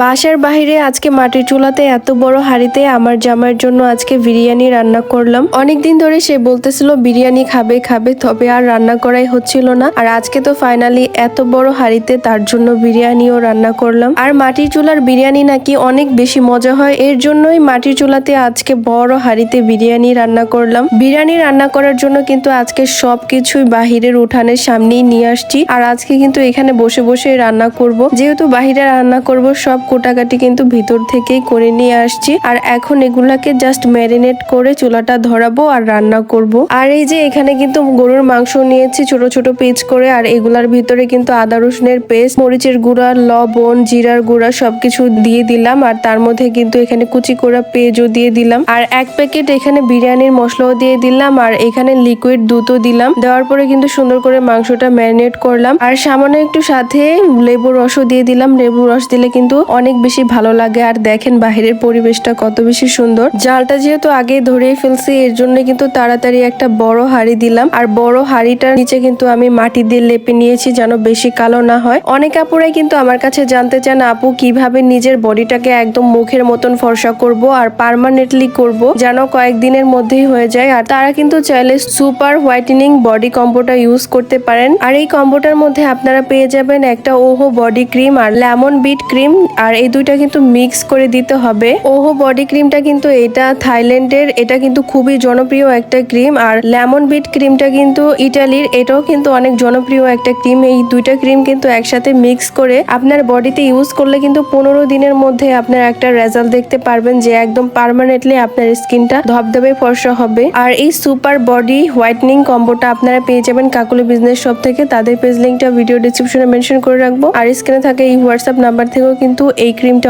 বাসার বাইরে আজকে মাটির চুলাতে এত বড় হাঁড়িতে আমার জামাইয়ের জন্য আজকে বিরিয়ানি রান্না করলাম। অনেকদিন ধরে সে বলতেছিল, বিরিয়ানি খাবে খাবে, তবে আর রান্না করাই হচ্ছিল না। আর আজকে তো ফাইনালি এত বড় হাঁড়িতে তার জন্য বিরিয়ানিও রান্না করলাম। আর মাটির চুলার বিরিয়ানি নাকি অনেক বেশি মজা হয়, এর জন্যই মাটির চুলাতে আজকে বড় হাঁড়িতে বিরিয়ানি রান্না করলাম। বিরিয়ানি রান্না করার জন্য কিন্তু আজকে সবকিছুই বাহিরের উঠানের সামনেই নিয়ে আসছি। আর আজকে কিন্তু এখানে বসে বসে রান্না করব। যেহেতু বাহিরে রান্না করব সব কোটাকাটি কিন্তু ভিতর থেকেই করে নিয়ে আসছি। আর এখন এগুলাকে জাস্ট ম্যারিনেট করে চুলাটা ধরাবো আর রান্না করব। আর এই যে এখানে কিন্তু গরুর মাংস নিয়েছি, ছোট ছোট পিস করে। আর এগুলার ভিতরে কিন্তু আদা রসুনের পেস্ট মরিচের গুঁড়া, লবণ, জিরার গুঁড়া সবকিছু দিয়ে দিলাম। আর তার মধ্যে কিন্তু এখানে কুচি করা পেঁয়াজও দিয়ে দিলাম। আর এক প্যাকেট এখানে বিরিয়ানির মশলাও দিয়ে দিলাম। আর এখানে লিকুইড দুধও দিলাম। দেওয়ার পরে কিন্তু সুন্দর করে মাংসটা ম্যারিনেট করলাম। আর সামান্য একটু সাথে লেবুর রসও দিয়ে দিলাম। লেবুর রস দিলে কিন্তু অনেক বেশি ভালো লাগে। আর দেখেন বাহিরের পরিবেশটা কত বেশি সুন্দর। জালটা যেহেতু আগে ধরেই ফেলছি, এর জন্য কিন্তু তাড়াতাড়ি একটা বড় হাঁড়ি দিলাম। আর বড় হাঁড়িটার নিচে কিন্তু আমি মাটি দিয়ে লেপে নিয়েছি যেন বেশি কালো না হয়। অনেক আপুরাই কিন্তু আমার কাছে জানতে চান, আপু, কীভাবে নিজের বডিটাকে একদম মুখের মতন ফর্সা করব আর পার্মানেন্টলি করব যেন কয়েকদিনের মধ্যেই হয়ে যায়। আর তারা কিন্তু চাইলে সুপার হোয়াইটেনিং বডি কম্বোটা ইউজ করতে পারেন। আর এই কম্বোটার মধ্যে আপনারা পেয়ে যাবেন একটা ওহো বডি ক্রিম আর লেমন বিট ক্রিম আর এই দুইটা কিন্তু মিক্স করে দিতে হবে। ওহো বডি ক্রিমটা কিন্তু এটা থাইল্যান্ডের, এটা কিন্তু খুবই জনপ্রিয় একটা ক্রিম আর লেমন বিট ক্রিমটা কিন্তু ইটালির, এটাও কিন্তু অনেক জনপ্রিয় একটা ক্রিম এই দুইটা ক্রিম কিন্তু একসাথে মিক্স করে আপনার বডিতে ইউজ করলে কিন্তু পনেরো দিনের মধ্যে আপনার একটা রেজাল্ট দেখতে পারবেন যে একদম পার্মানেন্টলি আপনার স্কিনটা ধবধবে, ফর্সা হবে। আর এই সুপার বডি হোয়াইটনিং কম্বোটা আপনারা পেয়ে যাবেন কাকুলি বিজনেস শপ থেকে। তাদের পেজ লিঙ্কটা ভিডিও ডিসক্রিপশনে মেনশন করে রাখব। আর স্ক্রিনে থাকে এই হোয়াটসঅ্যাপ নাম্বার থেকেও কিন্তু এই ক্রিমটা